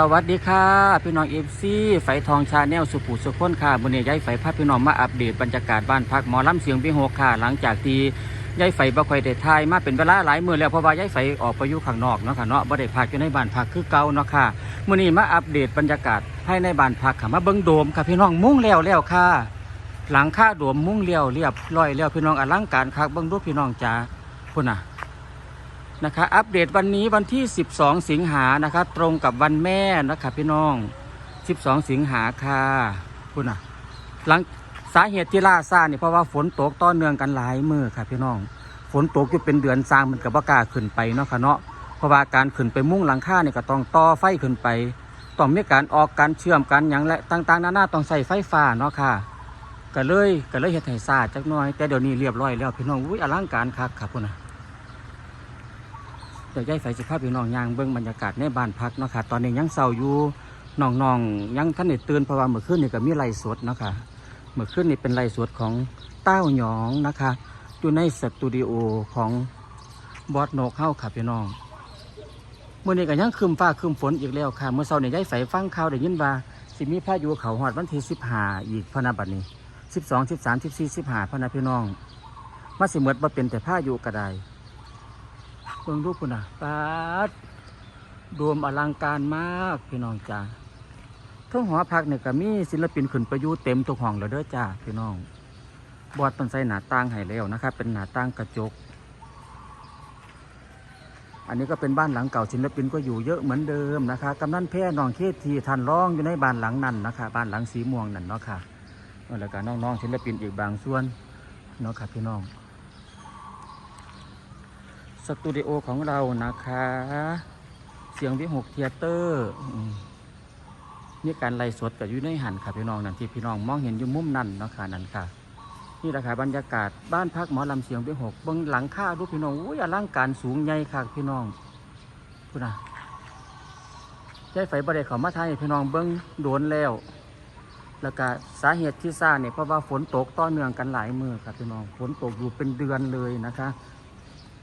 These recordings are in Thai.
สวัสดีค่ะ พี่น้องเอฟซีไฟทองชาแนลสุขุสุขพ้นค่ะบนนี้ย้ายไฟพาพี่น้องมาอัปเดตบรรยากาศบ้านพักหมอลำเสียงพี่โฮค่ะ หลังจากที่ย้ายไฟบ่ค่อยได้ทายมาเป็นเวลาหลายมื้อแล้วเพราะว่าย้ายไฟออกไปอยู่ข้างนอกเนาะค่ะเนาะบ่ได้พักอยู่ในบ้านพักคือเก่าเนาะค่ะมื้อนี้มาอัปเดตบรรยากาศให้ในบ้านพักค่ะมาเบิ่งโดมค่ะพี่น้องมุ้งแล้วแล้วค่ะ หลังคาโดมมุ้งเลี้ยวเรียบร้อยแล้วพี่น้องอลังการคักเบิ่งดูพี่น้องจ้าพุ่นน่ะ นะคะอัปเดตวันนี้วันที่ 12 สิงหานะคะตรงกับวันแม่นะคะพี่น้อง 12 สิงหาค่ะคุณอะหลังสาเหตุที่ล่าซ่าเนี่เพราะว่าฝนตกต่อเนื่องกันหลายมือค่ะพี่น้อง ฝนตกอยู่เป็นเดือนสร้างมันกับว่ากาขึ้นไปเนาะค่ะเนาะเพราะว่าการขึ้นไปมุ่งหลังคาเนี่ก็ต้องต่อไฟขึ้นไปต้องมีการออกการเชื่อมกันอย่างและต่างๆนานาต้องใส่ไฟฟ้าเนาะค่ะก็เลยก็เลยเฮ็ดให้ซ่าจักหน่อย แต่เดี๋ยวนี้เรียบร้อยแล้วพี่น้องอุ้ยอลังการคักครับพุ่นน่ะ ดี๋ยวย้ายไฟสิภาพพี่น้องยางเบิ้งบรรยากาศในบ้านพักเนาะค่ะ ตอนนี้ยังเศร้าอยู่น้องๆยังท่านได้ตื่นเพราะว่าเมื่อคืนนี่ก็มีไล่สดเนาะค่ะเมื่อคืนนี่เป็นไล่สดของเต้าหยองนะคะอยู่ในสตูดิโอของบอสโนกเข้าค่ะพี่น้องเมื่อนี้ก็ยังคืมฟ้าคืมฝนอีกแล้วค่ะ เมื่อเช้าเนี่ย้ายไฟฟังข่าวได้ยินว่าสิมีพายุเขาหอดวันที่สิบห้าอีกพนาบัดนี้สิบสองสิบสามสิบสี่สิบห้าพนาพี่น้องมาสิเมดมาเป็นแต่พายุก็ได้ เบิ่งรูปคุณน่ะปาดรวมอลังการมากพี่น้องจ้าทั้งหอพักเนี่ยก็มีศิลปินขึ้นประยุเต็มทุกห้องแล้วเด้อจ้าพี่น้อง บอดต้นไทรหนาต่างให้แล้วนะครับ เป็นหนาต่างกระจก อันนี้ก็เป็นบ้านหลังเก่าศิลปินก็อยู่เยอะเหมือนเดิมนะคะกำนันแพ่น้องเคทีทันร้องอยู่ในบ้านหลังนั้นนะคะ บ้านหลังสีม่วงนั่นเนาะค่ะแล้วก็น้องๆศิลปินอีกบางส่วนเนาะค่ะพี่น้อง สตูดิโอของเรานะคะ เสียงวิหกเทียเตอร์นี่การไล่สดกับอยู่ในหันค่ะพี่น้องนั่นที่พี่น้องมองเห็นอยู่มุมนั่นเนาะค่ะนั่นค่ะ นี่แหละค่ะบรรยากาศบ้านพักหมอลำเสียงวิหกเบิ้งหลังคาดูพี่น้องอุ้ยอลังการสูงใหญ่ค่ะพี่น้องพูดนะใจไฟบริเขามาไทยพี่น้องเบิ้งโดนแล้ว แล้วก็สาเหตุที่ซ่าเนี่ยเพราะว่าฝนตกต่อเนื่องกันหลายมือครับพี่น้องฝนตกอยู่เป็นเดือนเลยนะคะ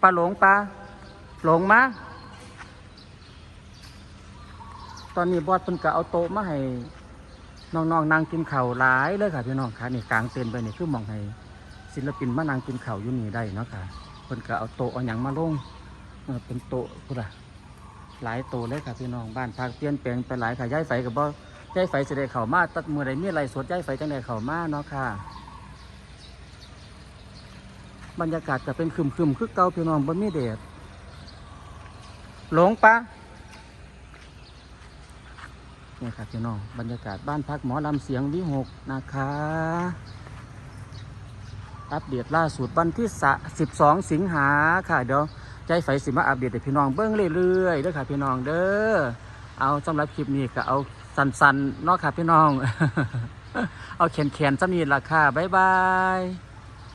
ปลาหลงปลาหลงมาตอนนี้บอสเพิ่นก็เอาโต๊ะมาให้น้องๆนนั่งกินข้าวหลายเลยค่ะพี่น้องค่ะนี่กลางเต็นท์ไปนี่คือมองให้ศิลปินมานั่งกินข้าวอยู่นี่ได้เนาะค่ะเพิ่นก็เอาโต๊ะเอาหยังมาลงเออเป็นโต๊ะพุ่นล่ะหลายโต๊ะเลยค่ะพี่น้องบ้านพักเปลี่ยนแปลงไปหลายค่ะย้ายไฟกับบ่ย้ายไฟสิได้เข้ามาตัดมือใดมีอะไรสดย้ายไฟจังไดเข้ามาเนาะค่ะ บรรยากาศจะเป็นครึมคือเก่าพี่น้องบ่มีแดดหลงปะนี่ครับพี่น้องบรรยากาศบ้านพักหมอลำเสียงวิหกนะคะ อัปเดตล่าสุดวันที่สะ12สิงหาค่ะเดี๋ยวใจไฟสิมาอัปเดตให้พี่น้องเบิ้งเรื่อยๆเด้อค่ะพี่น้องเด้อเอาสำหรับคลิปนี้ก็เอาสันๆเนาะค่ะพี่น้อง เอาแขนๆซ้ำนี้ราคาบ๊ายบาย